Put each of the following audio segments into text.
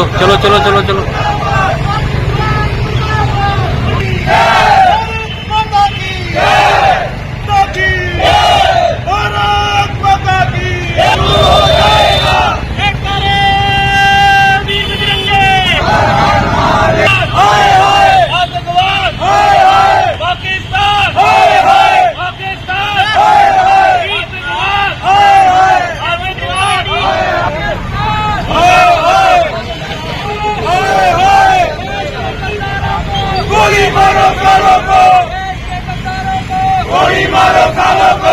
চলো চলো চলো চলো চলো। कालों को गोली मारो कालों को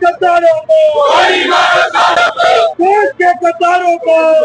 cantaron, ¡Gol y Maracaná! ¡Tres que cantaron, ¡Gol!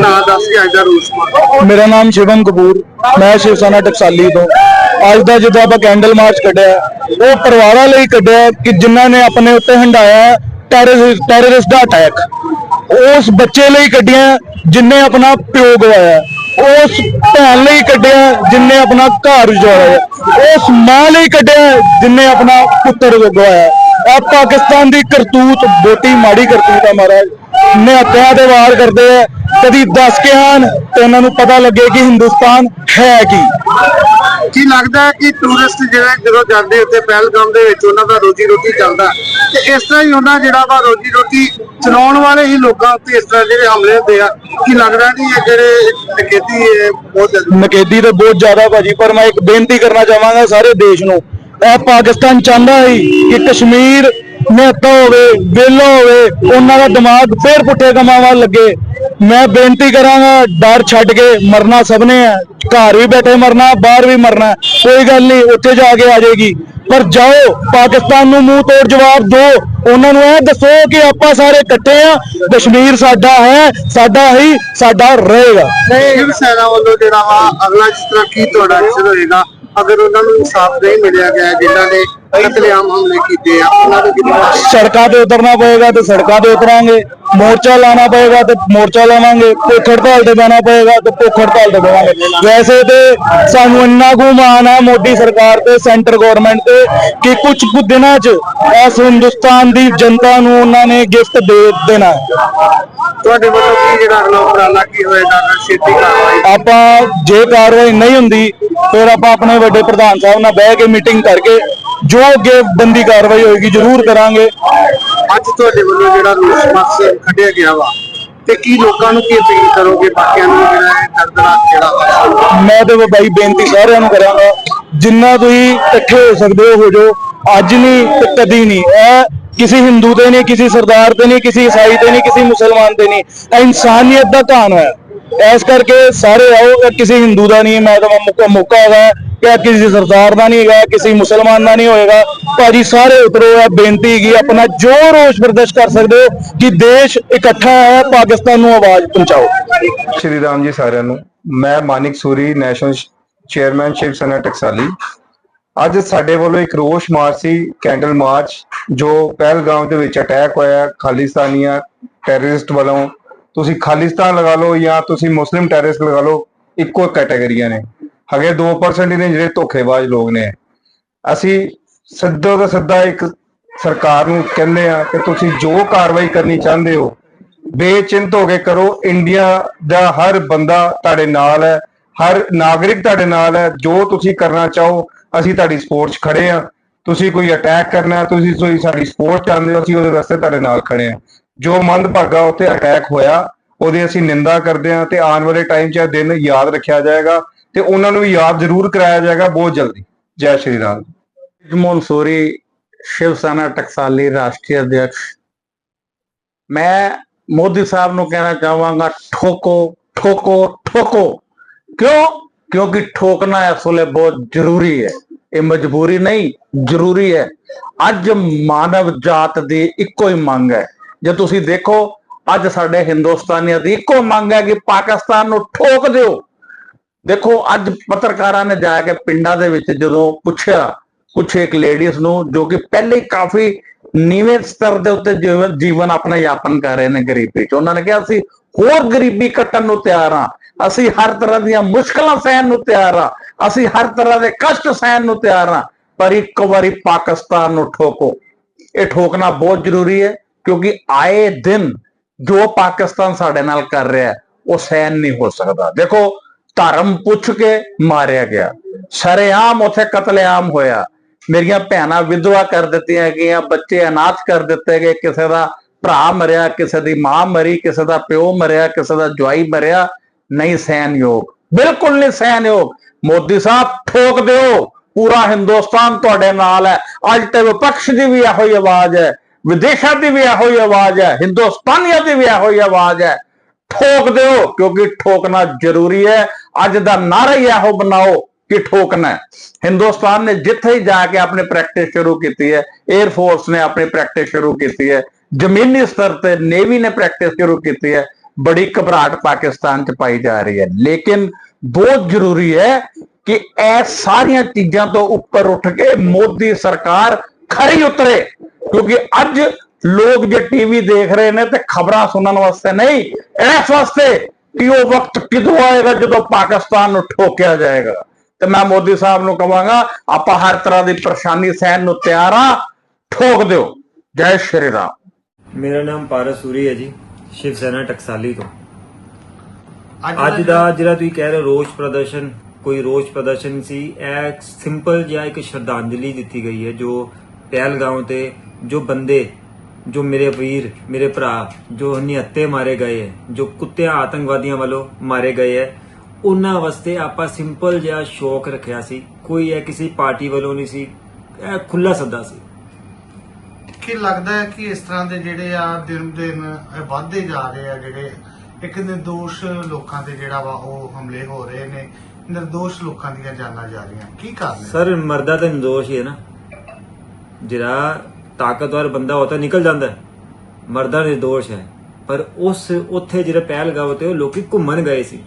ਨਾਂ ਦੱਸ ਕੇ ਅੱਜ ਦਾ ਰੂਸ ਮਾਰ ਮੇਰਾ ਨਾਮ ਸ਼ਿਵਮ ਕਪੂਰ, ਮੈਂ ਸ਼ਿਵ ਸੈਨਾ ਟਕਸਾਲੀ ਤੋਂ। ਅੱਜ ਦਾ ਜਦੋਂ ਆਪਾਂ ਕੈਂਡਲ ਮਾਰਚ ਕੱਢਿਆ, ਉਹ ਪਰਿਵਾਰਾਂ ਲਈ ਕੱਢਿਆ ਕਿ ਜਿਨ੍ਹਾਂ ਨੇ ਆਪਣੇ ਉੱਤੇ ਹੰਡਾਇਆ ਟੈਰਰਿਸਟ ਟੈਰਰਿਸਟ ਦਾ ਅਟੈਕ ਉਸ ਬੱਚੇ ਲਈ ਕੱਢਿਆ ਜਿਨਨੇ ਆਪਣਾ ਪਿਓ ਗਵਾਇਆ। ਉਸ ਭੈਣ ਲਈ ਕੱਢਿਆ ਜਿਨਨੇ ਆਪਣਾ ਘਰ ਉਜਾੜਿਆ। ਉਸ ਮਾਂ ਲਈ ਕੱਢਿਆ ਜਿਨਨੇ ਆਪਣਾ ਪੁੱਤਰ ਗਵਾਇਆ। ਆ ਪਾਕਿਸਤਾਨ ਦੀ ਕਰਤੂਤ ਬੋਟੀ ਮਾੜੀ ਕਰਤੂਤ ਹੈ ਮਹਾਰਾਜ। ਨਿਹੱਤਿਆਂ ਤੇ ਵਾਰ ਕਰਦੇ ਆ। ਕਦੀ ਦੱਸ ਕੇ ਹਨ ਤੇ ਉਹਨਾਂ ਨੂੰ ਪਤਾ ਲੱਗੇ ਕਿ ਹਿੰਦੁਸਤਾਨ ਹੈ ਕੀ। ਕੀ ਲੱਗਦਾ ਹੈ ਕਿ ਟੂਰਿਸਟ ਜਿਹੜੇ ਜਦੋਂ ਜਾਂਦੇ ਉੱਥੇ ਪਹਿਲਗਾਮ ਦੇ ਵਿੱਚ ਉਹਨਾਂ ਦਾ ਰੋਜੀ ਰੋਟੀ ਚੱਲਦਾ ਤੇ ਇਸ ਤਰ੍ਹਾਂ ਹੀ ਉਹਨਾਂ ਜਿਹੜਾ ਵਾ ਰੋਜੀ ਰੋਟੀ ਚਲਾਉਣ ਵਾਲੇ ਹੀ ਲੋਕਾਂ ਉੱਤੇ ਇਸ ਤਰ੍ਹਾਂ ਜਿਹੜੇ ਹਮਲੇ ਹੁੰਦੇ ਆ ਕੀ ਲੱਗਦਾ ਨਹੀਂ ਇਹ ਜਿਹੜੇ ਨਕੇਤੀ ਇਹ ਬਹੁਤ ਨਕੇਦੀ ਤੇ ਬਹੁਤ ਜ਼ਿਆਦਾ ਭਾਜੀ ਪਰ ਮੈਂ ਇੱਕ ਬੇਨਤੀ ਕਰਨਾ ਚਾਹਾਂਗਾ ਸਾਰੇ ਦੇਸ਼ ਨੂੰ। ਇਹ ਪਾਕਿਸਤਾਨ ਚਾਹੁੰਦਾ ਹੈ ਕਿ ਕਸ਼ਮੀਰ ਨਿਹੱਤਾ ਹੋਵੇ, ਵਿਹਲਾ ਹੋਵੇ, ਉਹਨਾਂ ਦਾ ਦਿਮਾਗ ਫੇਰ ਪੁੱਠੇ ਕੰਮਾਂ ਵੱਲ ਲੱਗੇ। ਮੈਂ ਬੇਨਤੀ ਕਰਾਂਗਾ, ਡਰ ਛੱਡ ਕੇ ਮਰਨਾ ਸਭ ਨੇ ਹੈ। ਘਰ ਵੀ ਬੈਠੇ ਮਰਨਾ, ਬਾਹਰ ਵੀ ਮਰਨਾ ਕੋਈ ਗੱਲ ਨਹੀਂ, ਉੱਥੇ ਜਾ ਕੇ ਆ ਜਾਏਗੀ। ਪਰ ਜਾਓ, ਪਾਕਿਸਤਾਨ ਨੂੰ ਮੂੰਹ ਤੋੜ ਜਵਾਬ ਦਿਓ। ਉਹਨਾਂ ਨੂੰ ਇਹ ਦੱਸੋ ਕਿ ਆਪਾਂ ਸਾਰੇ ਇਕੱਠੇ ਆ ਕਸ਼ਮੀਰ ਸਾਡਾ ਹੈ, ਸਾਡਾ ਹੀ, ਸਾਡਾ ਰਹੇਗਾ। ਸ਼ਿਵ ਸੈਨਾ ਵੱਲੋਂ ਜਿਹੜਾ ਵਾ, ਅਗਲਾ ਜਿਸ ਤਰ੍ਹਾਂ ਕੀ ਤੁਹਾਡਾ ਐਕਸ਼ਨ ਹੋਏਗਾ, ਅਗਰ ਉਹਨਾਂ ਨੂੰ ਇਨਸਾਫ ਨਹੀਂ ਮਿਲਿਆ ਗਿਆ, ਜਿਨ੍ਹਾਂ ਨੇ ਕਤਲੇਆਮ ਹਮਲੇ ਕੀਤੇ ਆ ਉਹਨਾਂ ਨੂੰ ਕਿੰਨਾ ਸੜਕਾਂ ਤੇ ਉਤਰਨਾ ਪਏਗਾ ਤੇ ਸੜਕਾਂ ਤੇ ਉਤਰਾਂਗੇ। ਮੋਰਚਾ ਲਾਣਾ ਪਏਗਾ ਤੇ ਮੋਰਚਾ ਲਾਵਾਂਗੇ। ਭੁੱਖ ਹੜਤਾਲ ਤੇ ਬਹਿਣਾ ਪਏਗਾ ਤੇ ਭੁੱਖ ਹੜਤਾਲ ਤੇ ਬਹਾਂਗੇ ਵੈਸੇ ਤੇ ਸਾਨੂੰ ਇੰਨਾ ਕੁ ਮਾਣ ਹੈ ਮੋਦੀ ਸਰਕਾਰ ਤੇ ਸੈਂਟਰ ਗਵਰਨਮੈਂਟ ਤੇ ਕਿ ਕੁਝ ਕੁ ਦਿਨਾਂ 'ਚ ਇਸ ਹਿੰਦੁਸਤਾਨ ਦੀ ਜਨਤਾ ਨੂੰ ਉਹਨਾਂ ਨੇ ਗਿਫਟ ਦੇ ਦੇਣਾ। ਤੁਹਾਡੇ ਵੱਲੋਂ ਕੀ ਜਿਹੜਾ ਅਗਲਾ ਉਪਰਾਲਾ ਕੀ ਹੋਏਗਾ ਛੇਤੀ ਕਾਰਵਾਈ? ਆਪਾਂ ਜੇ ਕਾਰਵਾਈ ਨਹੀਂ ਹੁੰਦੀ ਫਿਰ ਆਪਾਂ ਆਪਣੇ ਵੱਡੇ ਪ੍ਰਧਾਨ ਸਾਹਿਬ ਨਾਲ ਬਹਿ ਕੇ ਮੀਟਿੰਗ ਕਰਕੇ ਜੋ ਅੱਗੇ ਬੰਦੀ ਕਾਰਵਾਈ ਹੋਏਗੀ ਜ਼ਰੂਰ ਕਰਾਂਗੇ। ਅੱਜ ਤੁਹਾਡੇ ਵੱਲੋਂ ਜਿਹੜਾ ਰੋਸ ਮਾਰਚ ਕੱਢਿਆ ਗਿਆ ਵਾ ਤੇ ਕੀ ਲੋਕਾਂ ਨੂੰ ਕੀ ਅਪੀਲ ਕਰੋਗੇ? ਬਾਕੀਆਂ ਨੂੰ ਜਿਹੜਾ ਇਹ ਦਰਦਨਾਕ ਜਿਹੜਾ ਹੋਇਆ ਮੈਂ ਤੇ ਬਾਈ ਬੇਨਤੀ ਸਾਰਿਆਂ ਨੂੰ ਕਰਾਂਗਾ ਜਿੰਨਾ ਤੁਸੀਂ ਇਕੱਠੇ ਹੋ ਸਕਦੇ ਹੋ ਹੋ ਜਾਓ। ਅੱਜ ਨਹੀਂ ਤੇ ਕਦੀ ਨਹੀਂ ਇਹ ਕਿਸੇ ਹਿੰਦੂ ਤੇ ਨਹੀਂ ਕਿਸੇ ਸਰਦਾਰ ਤੇ ਨਹੀਂ ਕਿਸੇ ਈਸਾਈ ਤੇ ਨਹੀਂ ਕਿਸੇ ਮੁਸਲਮਾਨ ਤੇ ਨਹੀਂ ਇਹ ਇਨਸਾਨੀਅਤ ਦਾ ਕਾਨ ਹੈ। ਇਸ ਕਰਕੇ ਸਾਰੇ ਆਓ ਕਿਸੇ ਹਿੰਦੂ ਦਾ ਨਹੀਂ ਮੈਂ ਤਾਂ ਮੌਕਾ ਮੌਕਾ ਹੈਗਾ। ਕਿ ਕਿਸੇ ਸਰਦਾਰ ਦਾ ਨਹੀਂ ਹੈਗਾ, ਕਿਸੇ ਮੁਸਲਮਾਨ ਦਾ ਨਹੀਂ ਹੋਏਗਾ। ਭਾਜੀ, ਸਾਰੇ ਉਤਰੋ, ਇਹ ਬੇਨਤੀ ਹੈਗੀ, ਆਪਣਾ ਜੋ ਰੋਸ਼ ਪ੍ਰਦਰਸ਼ ਕਰ ਸਕਦੇ ਹੋ ਕਿ ਦੇਸ਼ ਇਕੱਠਾ ਹੈ, ਪਾਕਿਸਤਾਨ ਨੂੰ ਆਵਾਜ਼ ਪਹੁੰਚਾਓ। ਸ਼੍ਰੀ ਰਾਮ ਜੀ ਸਾਰਿਆਂ ਨੂੰ। ਮੈਂ ਮਾਨਿਕ ਸੂਰੀ, ਨੈਸ਼ਨਲ ਚੇਅਰਮੈਨ ਸ਼ਿਵ ਸੈਨਾ ਟਕਸਾਲੀ। ਅੱਜ ਸਾਡੇ ਵੱਲੋਂ ਇੱਕ ਰੋਸ਼ ਮਾਰਚ ਸੀ, ਕੈਂਡਲ ਮਾਰਚ, ਜੋ ਪਹਿਲਗਾਮ ਦੇ ਵਿੱਚ ਅਟੈਕ ਹੋਇਆ, ਖਾਲਿਸਤਾਨੀਆਂ ਟੈਰਰਿਸਟ ਵੱਲੋਂ। ਤੁਸੀਂ ਖਾਲਿਸਤਾਨ ਲਗਾ ਲਓ ਜਾਂ ਤੁਸੀਂ ਮੁਸਲਿਮ ਟੈਰਰਿਸਟ ਲਗਾ ਲਓ, ਇੱਕੋ ਕੈਟਾਗਰੀਆਂ ਨੇ। ਹਗੇ 2% ਹੀ ਨੇ ਜਿਹੜੇ ਧੋਖੇਬਾਜ਼ ਲੋਕ ਨੇ। ਅਸੀਂ ਸਿੱਧਾ ਦਾ ਸਿੱਧਾ ਇੱਕ ਸਰਕਾਰ ਨੂੰ ਕਹਿੰਦੇ ਆ ਕਿ ਤੁਸੀਂ ਜੋ ਕਾਰਵਾਈ ਕਰਨੀ ਚਾਹੁੰਦੇ ਹੋ, ਬੇਚਿੰਤ ਹੋ ਕੇ ਕਰੋ। ਇੰਡੀਆ ਦਾ ਹਰ ਬੰਦਾ ਤੁਹਾਡੇ ਨਾਲ ਹੈ, ਹਰ ਨਾਗਰਿਕ ਤੁਹਾਡੇ ਨਾਲ ਹੈ। ਜੋ ਤੁਸੀਂ ਕਰਨਾ ਚਾਹੋ, ਅਸੀਂ ਤੁਹਾਡੀ ਸਪੋਰਟ 'ਚ ਖੜੇ ਆ ਤੁਸੀਂ ਕੋਈ ਅਟੈਕ ਕਰਨਾ ਤੁਸੀਂ ਕੋਈ ਸਾਡੀ ਸਪੋਰਟ ਚਾਹੁੰਦੇ ਹੋ, ਅਸੀਂ ਉਹਦੇ ਰਸਤੇ ਤੁਹਾਡੇ ਨਾਲ ਖੜੇ ਆ ਜੋ ਮੰਦਭਾਗਾ ਉੱਥੇ ਅਟੈਕ ਹੋਇਆ, ਉਹਦੀ ਅਸੀਂ ਨਿੰਦਾ ਕਰਦੇ ਆ ਤੇ ਆਉਣ ਵਾਲੇ ਟਾਈਮ 'ਚ ਇਹ ਦਿਨ ਯਾਦ ਰੱਖਿਆ ਜਾਏਗਾ। ਤੇ ਉਹਨਾਂ ਨੂੰ ਯਾਦ ਜ਼ਰੂਰ ਕਰਾਇਆ ਜਾਏਗਾ ਬਹੁਤ ਜਲਦੀ। ਜੈ ਸ਼੍ਰੀ ਰਾਮ। ਜਮੋਲ ਸੋਰੀ ਸ਼ਿਵ ਸੈਨਾ ਟਕਸਾਲੀ ਰਾਸ਼ਟਰੀ ਅਧਿਕਸ਼ ਮੈਂ ਮੋਦੀ ਸਾਹਿਬ ਨੂੰ ਕਹਿਣਾ ਚਾਹਾਂਗਾ, ਠੋਕੋ ਠੋਕੋ ਠੋਕੋ। ਕਿਉਂ? ਕਿਉਂਕਿ ਠੋਕਣਾ ਇਸ ਵੇਲੇ ਬਹੁਤ ਜ਼ਰੂਰੀ ਹੈ। ਇਹ ਮਜਬੂਰੀ ਨਹੀਂ, ਜ਼ਰੂਰੀ ਹੈ। ਅੱਜ ਮਾਨਵ ਜਾਤ ਦੀ ਇੱਕੋ ਹੀ ਮੰਗ ਹੈ। ਜੇ ਤੁਸੀਂ ਦੇਖੋ, ਅੱਜ ਸਾਡੇ ਹਿੰਦੁਸਤਾਨੀਆਂ ਦੀ ਇੱਕੋ ਮੰਗ ਹੈ ਕਿ ਪਾਕਿਸਤਾਨ ਨੂੰ ਠੋਕ ਦਿਓ। ਦੇਖੋ, ਅੱਜ ਪੱਤਰਕਾਰਾਂ ਨੇ ਜਾ ਕੇ ਪਿੰਡਾਂ ਦੇ ਵਿੱਚ ਜਦੋਂ ਪੁੱਛਿਆ ਕੁਛ ਇੱਕ ਲੇਡੀਜ਼ ਨੂੰ, ਜੋ ਕਿ ਪਹਿਲੇ ਕਾਫੀ ਨੀਵੇਂ ਸਤਰ ਦੇ ਉੱਤੇ ਜੀਵਨ ਜੀਵਨ ਆਪਣਾ ਯਾਪਨ ਕਰ ਰਹੇ ਨੇ ਗਰੀਬੀ ਚ। ਉਹਨਾਂ ਨੇ ਕਿਹਾ, ਅਸੀਂ ਹੋਰ ਗਰੀਬੀ ਕੱਟਣ ਨੂੰ ਤਿਆਰ ਹਾਂ। ਅਸੀਂ ਹਰ ਤਰ੍ਹਾਂ ਦੀਆਂ ਮੁਸ਼ਕਲਾਂ ਸਹਿਣ ਨੂੰ ਤਿਆਰ ਹਾਂ। ਅਸੀਂ ਹਰ ਤਰ੍ਹਾਂ ਦੇ ਕਸ਼ਟ ਸਹਿਣ ਨੂੰ ਤਿਆਰ ਹਾਂ। ਪਰ ਇੱਕ ਵਾਰੀ ਪਾਕਿਸਤਾਨ ਨੂੰ ਠੋਕੋ। ਇਹ ਠੋਕਣਾ ਬਹੁਤ ਜ਼ਰੂਰੀ ਹੈ, ਕਿਉਂਕਿ ਆਏ ਦਿਨ ਜੋ ਪਾਕਿਸਤਾਨ ਸਾਡੇ ਨਾਲ ਕਰ ਰਿਹਾ ਉਹ ਸਹਿਣ ਨਹੀਂ ਹੋ ਸਕਦਾ। ਦੇਖੋ ਧਰਮ ਪੁੱਛ ਕੇ ਮਾਰਿਆ ਗਿਆ। ਸ਼ਰੇਆਮ ਉਥੇ ਕਤਲੇਆਮ ਹੋਇਆ। ਮੇਰੀਆਂ ਭੈਣਾਂ ਵਿਧਵਾ ਕਰ ਦਿੱਤੀਆਂ ਗਈਆਂ, ਬੱਚੇ ਅਨਾਥ ਕਰ ਦਿੱਤੇ ਗਏ, ਕਿਸੇ ਦਾ ਭਰਾ ਮਰਿਆ, ਕਿਸੇ ਦੀ ਮਾਂ ਮਰੀ, ਕਿਸੇ ਦਾ ਪਿਓ ਮਰਿਆ, ਕਿਸੇ ਦਾ ਜਵਾਈ ਮਰਿਆ। ਨਹੀਂ ਸਹਿਣਯੋਗ। ਬਿਲਕੁਲ ਨਹੀਂ ਸਹਿਣਯੋਗ। ਮੋਦੀ ਸਾਹਿਬ, ਠੋਕ ਦਿਓ। ਪੂਰਾ ਹਿੰਦੁਸਤਾਨ ਤੁਹਾਡੇ ਨਾਲ ਹੈ। ਅੱਜ ਤੇ ਵਿਪਕਸ਼ ਦੀ ਵੀ ਇਹੋ ਹੀ ਆਵਾਜ਼ ਹੈ। ਵਿਦੇਸ਼ਾਂ ਦੀ ਵੀ ਇਹੋ ਹੀ ਆਵਾਜ਼ ਹੈ। ਹਿੰਦੁਸਤਾਨੀਆਂ ਦੀ ਵੀ ਇਹੋ ਹੀ ਆਵਾਜ਼ ਹੈ। ਠੋਕ ਦਿਓ, ਕਿਉਂਕਿ ਠੋਕਣਾ ਜ਼ਰੂਰੀ ਹੈ। ਅੱਜ ਦਾ ਨਾਰਾ ਹੀ ਇਹੋ ਬਣਾਓ ਕਿ ਠੋਕਣਾ ਹਿੰਦੁਸਤਾਨ ਨੇ ਜਿੱਥੇ ਹੀ ਜਾ ਕੇ ਆਪਣੀ ਪ੍ਰੈਕਟਿਸ ਸ਼ੁਰੂ ਕੀਤੀ ਹੈ 에ਅਰ ਫੋਰਸ ਨੇ ਆਪਣੀ ਪ੍ਰੈਕਟਿਸ ਸ਼ੁਰੂ ਕੀਤੀ ਹੈ, ਜ਼ਮੀਨੀ ਸਤਰ ਤੇ ਨੇਵੀ ਨੇ ਪ੍ਰੈਕਟਿਸ ਸ਼ੁਰੂ ਕੀਤੀ ਹੈ, ਬੜੀ ਘਬਰਾਹਟ ਪਾਕਿਸਤਾਨ 'ਚ ਪਾਈ ਜਾ ਰਹੀ ਹੈ। ਲੇਕਿਨ ਬਹੁਤ ਜ਼ਰੂਰੀ ਹੈ ਕਿ ਇਹ ਸਾਰੀਆਂ ਚੀਜ਼ਾਂ ਤੋਂ ਉੱਪਰ ਉੱਠ ਕੇ ਮੋਦੀ ਸਰਕਾਰ ਖਰੀ ਉਤਰੇ, ਕਿਉਂਕਿ ਅੱਜ ਲੋਕ ਜੇ ਟੀਵੀ ਦੇਖ ਰਹੇ ਨੇ ਤੇ ਖਬਰਾਂ ਸੁਣਨ ਵਾਸਤੇ ਨਹੀਂ ਇਸ ਵਾਸਤੇ ਕਿ ਉਹ ਵਕਤ ਕਿਦੋਂ ਆਏਗਾ ਜਦੋਂ ਪਾਕਿਸਤਾਨ ਨੂੰ ਠੋਕਿਆ ਜਾਏਗਾ। ਤੇ ਮੈਂ ਮੋਦੀ ਸਾਹਿਬ ਨੂੰ ਕਹਾਂਗਾ ਆਪਾਂ ਹਰ ਤਰ੍ਹਾਂ ਦੀ ਪਰੇਸ਼ਾਨੀ ਸਹਿਣ ਨੂੰ ਤਿਆਰ ਆ ਠੋਕ ਦਿਓ। ਜੈ ਸ਼੍ਰੀ ਰਾਮ। ਮੇਰਾ ਨਾਮ ਪਾਰਸ ਸੂਰੀ ਹੈ ਜੀ ਸ਼ਿਵ ਸੈਨਾ ਟਕਸਾਲੀ ਤੋਂ। ਅੱਜ ਦਾ ਜਿਹੜਾ ਤੁਸੀਂ ਕਹਿ ਰਹੇ ਹੋ ਰੋਸ ਪ੍ਰਦਰਸ਼ਨ ਕੋਈ ਰੋਸ ਪ੍ਰਦਰਸ਼ਨ ਸੀ ਇਹ ਸਿੰਪਲ ਜਿਹਾ ਇੱਕ ਸ਼ਰਧਾਂਜਲੀ ਦਿੱਤੀ ਗਈ ਹੈ ਜੋ ਪਹਿਲਗਾਉਂ ਤੇ ਜੋ ਬੰਦੇ ਜੋ ਮੇਰੇ ਵੀਰ ਮੇਰੇ ਭਰਾ ਜੋ ਨਿਹੱਤੇ ਮਾਰੇ ਗਏ ਹੈ ਜੋ ਕੁੱਤਿਆਂ ਆਤੰਕਵਾਦੀਆਂ ਵੱਲੋਂ ਮਾਰੇ ਗਏ ਹੈ ਉਹਨਾਂ ਵਾਸਤੇ ਆਪਾਂ ਸਿੰਪਲ ਜਿਹਾ ਸ਼ੌਕ ਰੱਖਿਆ ਸੀ। ਕੋਈ ਇਹ ਕਿਸੇ ਪਾਰਟੀ ਵੱਲੋਂ ਨਹੀਂ ਸੀ ਇਹ ਖੁੱਲਾ ਸੱਦਾ ਸੀ। ਕੀ ਲੱਗਦਾ ਹੈ ਕਿ ਇਸ ਤਰ੍ਹਾਂ ਦੇ ਜਿਹੜੇ ਆ ਦਿਨ ਦਿਨ ਇਹ ਵੱਧਦੇ ਜਾ ਰਹੇ ਆ ਜਿਹੜੇ ਇੱਕ ਨਿਰਦੋਸ਼ ਲੋਕਾਂ ਤੇ ਜਿਹੜਾ ਵਾ ਉਹ ਹਮਲੇ ਹੋ ਰਹੇ ਨੇ ਨਿਰਦੋਸ਼ ਲੋਕਾਂ ਦੀਆਂ ਜਾਨਾਂ ਜਾ ਰਹੀਆਂ। ਕੀ ਕਾਰਨ ਹੈ? ਸਰ ਮਰਦਾ ਤਾਂ ਨਿਰਦੋਸ਼ ਹੀ ਹੈ ਨਾ। ਜਿਹੜਾ ਤਾਕਤਵਰ ਬੰਦਾ ਉਹ ਤਾਂ ਨਿਕਲ ਜਾਂਦਾ ਮਰਦਾ ਨਿਰਦੋਸ਼ ਹੈ। ਪਰ ਉਸ ਉੱਥੇ ਜਿਹੜੇ ਪਹਿਲਗਾਂਵ ਤੇ ਉਹ ਲੋਕੀ ਘੁੰਮਣ ਗਏ ਸੀ।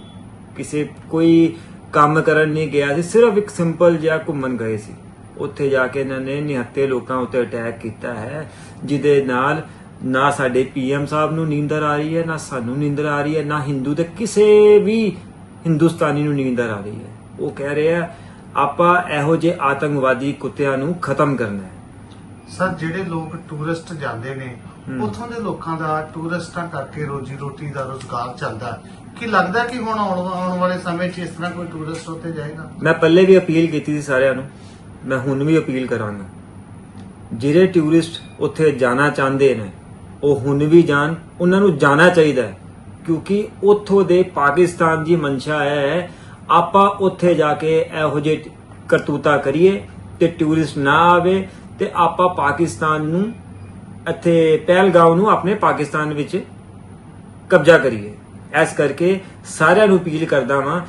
ਕਿਸੇ ਕੋਈ ਕੰਮ ਕਰਨ ਨਹੀਂ ਗਿਆ ਸੀ, ਸਿਰਫ ਇੱਕ ਸਿੰਪਲ ਜਿਹਾ ਘੁੰਮਣ ਗਏ ਸੀ। ਉੱਥੇ ਜਾ ਕੇ ਇਹਨਾਂ ਨੇ ਨਿਹੱਤੇ ਲੋਕਾਂ ਉੱਤੇ ਅਟੈਕ ਕੀਤਾ ਹੈ, ਜਿਹਦੇ ਨਾਲ ਨਾ ਸਾਡੇ ਪੀਐਮ ਸਾਹਿਬ ਨੂੰ ਨੀਂਦਰ ਆ ਰਹੀ ਹੈ, ਨਾ ਸਾਨੂੰ ਨੀਂਦਰ ਆ ਰਹੀ ਹੈ, ਨਾ ਹਿੰਦੂ ਤੇ ਕਿਸੇ ਵੀ ਹਿੰਦੁਸਤਾਨੀ ਨੂੰ ਨੀਂਦਰ ਆ ਰਹੀ ਹੈ। ਉਹ ਕਹਿ ਰਹੇ ਆ ਆਪਾਂ ਇਹੋ ਜਿਹੇ ਆਤੰਕਵਾਦੀ ਕੁੱਤਿਆਂ ਨੂੰ ਖਤਮ ਕਰਨਾ ਹੈ। ਸਰ ਜਿਹੜੇ ਲੋਕ ਟੂਰਿਸਟ ਜਾਂਦੇ ਨੇ ਉੱਥੋਂ ਦੇ ਲੋਕਾਂ ਦਾ ਟੂਰਿਸਟਾਂ ਕਰਕੇ ਰੋਜੀ ਰੋਟੀ ਦਾ ਰੋਜ਼ਗਾਰ ਚੱਲਦਾ। ਕੀ ਲੱਗਦਾ ਕਿ ਹੁਣ ਆਉਣ ਆਉਣ ਵਾਲੇ ਸਮੇਂ 'ਚ ਇਸ ਤਰ੍ਹਾਂ ਕੋਈ ਟੂਰਿਸਟ ਉੱਥੇ ਜਾਏਗਾ? ਮੈਂ ਪਹਿਲੇ ਵੀ ਅਪੀਲ ਕੀਤੀ ਸੀ ਸਾਰਿਆਂ ਨੂੰ ਮੈਂ ਹੁਣ ਵੀ ਅਪੀਲ ਕਰਾਂਗਾ। ਜਿਹੜੇ ਟੂਰਿਸਟ ਉੱਥੇ ਜਾਣਾ ਚਾਹੁੰਦੇ ਨੇ ਉਹ ਹੁਣ ਵੀ ਜਾਣ ਉਹਨਾਂ ਨੂੰ ਜਾਣਾ ਚਾਹੀਦਾ ਹੈ। ਕਿਉਂਕਿ ਉੱਥੋਂ ਦੇ ਪਾਕਿਸਤਾਨ ਦੀ ਮਨਸ਼ਾ ਹੈ ਆਪਾਂ ਉੱਥੇ ਜਾ ਕੇ ਇਹੋ ਜਿਹੇ ਕਰਤੂਤਾ ਕਰੀਏ ਤੇ ਟੂਰਿਸਟ ਨਾ ਆਵੇ ਤੇ ਆਪਾਂ ਪਾਕਿਸਤਾਨ ਨੂੰ, ਇੱਥੇ ਪਹਿਲਗਾਉਂ ਨੂੰ ਆਪਣੇ ਪਾਕਿਸਤਾਨ ਵਿੱਚ ਕਬਜ਼ਾ ਕਰੀਏ। ਇਸ ਕਰਕੇ ਸਾਰਿਆਂ ਨੂੰ ਅਪੀਲ ਕਰਦਾ ਵਾਂ,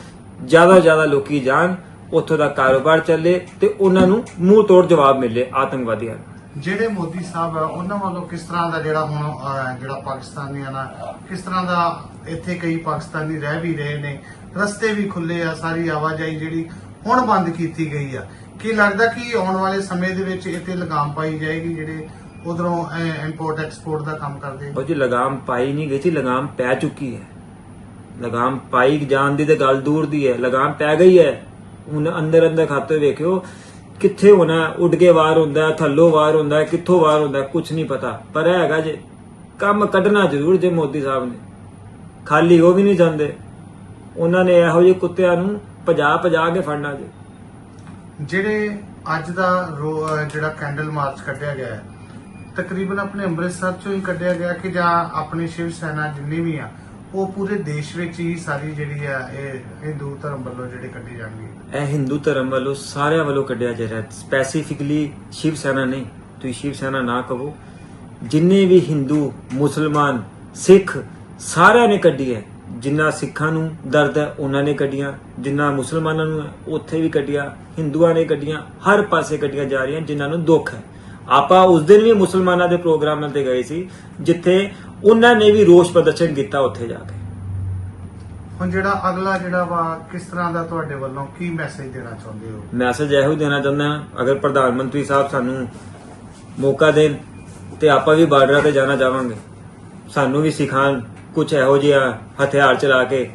ਜ਼ਿਆਦਾ ਜ਼ਿਆਦਾ ਲੋਕੀ ਜਾਣ, ਉੱਥੋਂ ਦਾ ਕਾਰੋਬਾਰ ਚੱਲੇ ਤੇ ਉਹਨਾਂ ਨੂੰ ਮੂੰਹ ਤੋੜ ਜਵਾਬ ਮਿਲੇ ਆਤੰਕਵਾਦੀਆਂ ਨੂੰ। ਜਿਹੜੇ ਮੋਦੀ ਸਾਹਿਬ ਆ, ਉਹਨਾਂ ਵੱਲੋਂ ਕਿਸ ਤਰ੍ਹਾਂ ਦਾ ਜਿਹੜਾ ਹੁਣ ਜਿਹੜਾ ਪਾਕਿਸਤਾਨੀਆਂ ਨਾਲ, ਕਿਸ ਤਰ੍ਹਾਂ ਦਾ ਇੱਥੇ ਕਈ ਪਾਕਿਸਤਾਨੀ ਰਹਿ ਵੀ ਰਹੇ ਨੇ, ਰਸਤੇ ਵੀ ਖੁੱਲੇ ਆ, ਸਾਰੀ ਆਵਾਜਾਈ ਜਿਹੜੀ ਹੁਣ ਬੰਦ ਕੀਤੀ ਗਈ ਆ। ਕੀ ਲੱਗਦਾ ਕਿ ਆਉਣ ਵਾਲੇ ਸਮੇਂ ਦੇ ਵਿੱਚ ਇੱਥੇ ਲਗਾਮ ਪਾਈ ਜਾਏਗੀ ਜਿਹੜੇ ਉਧਰੋਂ ਇੰਪੋਰਟ ਐਕਸਪੋਰਟ ਦਾ ਕੰਮ ਕਰਦੇ ਉਹ ਜੀ ਲਗਾਮ ਪਾਈ ਨਹੀਂ ਗਈ ਸੀ ਲਗਾਮ ਪੈ ਚੁੱਕੀ ਹੈ। ਲਗਾਮ ਪਾਈ ਜਾਣ ਦੀ ਤੇ ਗੱਲ ਦੂਰ ਦੀ ਹੈ ਲਗਾਮ ਪੈ ਗਈ ਹੈ। ਹੁਣ ਅੰਦਰ ਅੰਦਰ ਖਾਤੇ ਵੇਖਿਓ ਕਿੱਥੇ ਹੋਣਾ ਹੈ, ਉੱਡ ਕੇ ਵਾਰ ਹੁੰਦਾ ਥੱਲੋਂ ਵਾਰ ਹੁੰਦਾ ਕਿੱਥੋਂ ਵਾਰ ਹੁੰਦਾ ਕੁਝ ਨਹੀਂ ਪਤਾ। ਪਰ ਇਹ ਹੈਗਾ ਜੇ ਕੰਮ ਕੱਢਣਾ ਜ਼ਰੂਰ ਜੇ ਮੋਦੀ ਸਾਹਿਬ ਨੇ। ਖਾਲੀ ਉਹ ਵੀ ਨਹੀਂ ਜਾਂਦੇ। ਉਹਨਾਂ ਨੇ ਇਹੋ ਜਿਹੇ ਕੁੱਤਿਆਂ ਨੂੰ ਭਜਾ ਭਜਾ ਕੇ ਫੜਨਾ ਜੇ। ਜਿਹੜੇ ਅੱਜ ਦਾ ਰੋ- ਜਿਹੜਾ ਕੈਂਡਲ ਮਾਰਚ ਕੱਢਿਆ ਗਿਆ ਹੈ, ਤਕਰੀਬਨ ਆਪਣੇ ਅੰਮ੍ਰਿਤਸਰ ਚੋਂ ਹੀ ਕੱਢਿਆ ਗਿਆ ਕਿ ਜਾਂ ਆਪਣੀ ਸ਼ਿਵ ਸੈਨਾ ਜਿੰਨੀ ਵੀ ਆ, ਉਹ ਪੂਰੇ ਦੇਸ਼ ਵਿੱਚ ਹੀ ਸਾਰੀ ਜਿਹੜੀ ਆ, ਇਹ ਹਿੰਦੂ ਧਰਮ ਵੱਲੋਂ ਜਿਹੜੇ ਕੱਢੀ ਜਾਣਗੇ। ਇਹ ਹਿੰਦੂ ਧਰਮ ਵੱਲੋਂ ਸਾਰਿਆਂ ਵੱਲੋਂ ਕੱਢਿਆ ਜਾ ਰਿਹਾ ਸਪੈਸੀਫਿਕਲੀ ਸ਼ਿਵ ਸੈਨਾ ਨਹੀਂ, ਤੁਸੀਂ ਸ਼ਿਵ ਸੈਨਾ ਨਾ ਕਹੋ। ਜਿੰਨੇ ਵੀ ਹਿੰਦੂ ਮੁਸਲਮਾਨ, ਸਿੱਖ ਸਾਰਿਆਂ ਨੇ ਕੱਢੀ ਹੈ। ਜਿੰਨਾ ਸਿੱਖਾਂ ਨੂੰ ਦਰਦ ਹੈ ਉਹਨਾਂ ਨੇ ਕੱਢੀਆਂ। ਜਿੰਨਾ ਮੁਸਲਮਾਨਾਂ ਨੂੰ ਉੱਥੇ ਵੀ ਕੱਢੀਆਂ ਹਿੰਦੂਆਂ ਨੇ ਕੱਢੀਆਂ ਹਰ ਪਾਸੇ ਕੱਢੀਆਂ ਜਾ ਰਹੀਆਂ ਜਿਨ੍ਹਾਂ ਨੂੰ ਦੁੱਖ ਹੈ। ਆਪਾਂ ਉਸ ਦਿਨ ਵੀ ਮੁਸਲਮਾਨਾਂ ਦੇ ਪ੍ਰੋਗਰਾਮਾਂ ਤੇ ਗਏ ਸੀ ਜਿੱਥੇ ਉਹਨਾਂ ਨੇ ਵੀ ਰੋਸ ਪ੍ਰਦਰਸ਼ਨ ਕੀਤਾ ਉੱਥੇ ਜਾ ਕੇ। ਹੁਣ ਜਿਹੜਾ ਅਗਲਾ ਜਿਹੜਾ ਵਾ ਕਿਸ ਤਰ੍ਹਾਂ ਦਾ ਤੁਹਾਡੇ ਵੱਲੋਂ ਕੀ ਮੈਸੇਜ ਦੇਣਾ ਚਾਹੁੰਦੇ ਹੋ? ਮੈਸੇਜ ਇਹੋ ਦੇਣਾ ਚਾਹੁੰਦਾ ਹਾਂ ਅਗਰ ਪ੍ਰਧਾਨ ਮੰਤਰੀ ਸਾਹਿਬ ਸਾਨੂੰ ਮੌਕਾ ਦੇਣ ਤੇ ਆਪਾਂ ਵੀ ਬਾਰਡਰਾਂ ਤੇ ਜਾਣਾ ਚਾਹਾਂਗੇ। ਸਾਨੂੰ ਵੀ ਸਿਖਾਣ ਕੁਝ ਇਹੋ ਜਿਹਾ ਹਥਿਆਰ ਚਲਾ ਕੇ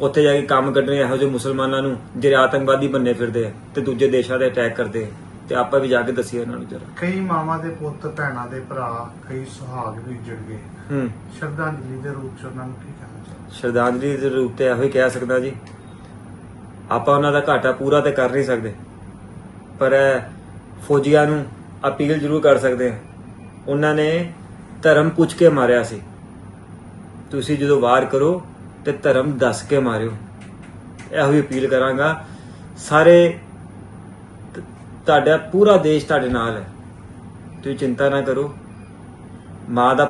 ਉੱਥੇ ਜਾ ਕੇ ਕੰਮ ਕੱਢਣੇ ਇਹੋ ਜਿਹੇ ਮੁਸਲਮਾਨਾਂ ਨੂੰ ਜਿਹੜੇ ਆਤੰਕਵਾਦੀ ਬੰਨੇ ਫਿਰਦੇ ਆ ਤੇ ਦੂਜੇ ਦੇਸ਼ਾਂ ਤੇ ਅਟੈਕ ਕਰਦੇ ਆ। ਤੇ ਆਪਾਂ ਵੀ ਜਾ ਕੇ ਦੱਸੀਏ ਉਹਨਾਂ ਨੂੰ ਜਰਾ। ਕਈ ਮਾਵਾਂ ਦੇ ਪੁੱਤ ਭੈਣਾਂ ਦੇ ਭਰਾ ਕਈ ਸੁਹਾਗ ਵੀ ਜੁੜ ਗਏ। ਹੂੰ। ਸ਼ਰਧਾਂਜਲੀ ਦੇ ਰੂਪ ਚ ਉਹਨਾਂ ਨੂੰ ਕੀ ਕਹਿਣਾ ਚਾਹੁੰਦੇ ਸ਼ਰਧਾਂਜਲੀ ਦੇ ਰੂਪ ਤੇ ਇਹੋ ਹੀ ਕਹਿ ਸਕਦਾ ਜੀ। ਆਪਾਂ ਉਹਨਾਂ ਦਾ ਘਾਟਾ ਪੂਰਾ ਤੇ ਕਰ ਨਹੀਂ ਸਕਦੇ। ਪਰ ਫੌਜੀਆਂ ਨੂੰ ਅਪੀਲ ਜ਼ਰੂਰ ਕਰ ਸਕਦੇ ਹਾਂ ਉਹਨਾਂ ਨੇ ਧਰਮ ਪੁੱਛ ਕੇ ਮਾਰਿਆ ਸੀ। ਤੁਸੀਂ ਜਦੋਂ ਵਾਰ ਕਰੋ ਤੇ ਧਰਮ ਦੱਸ ਕੇ ਮਾਰਿਓ। ਇਹੋ ਹੀ ਅਪੀਲ ਕਰਾਂਗਾ। ਸਾਰੇ ਤੁਹਾਡਾ ਪੂਰਾ ਦੇਸ਼ ਤੁਹਾਡੇ ਨਾਲ ਹੈ। ਤੁਸੀਂ ਚਿੰਤਾ ਨਾ ਕਰੋ। ਮਾਂ ਦਾ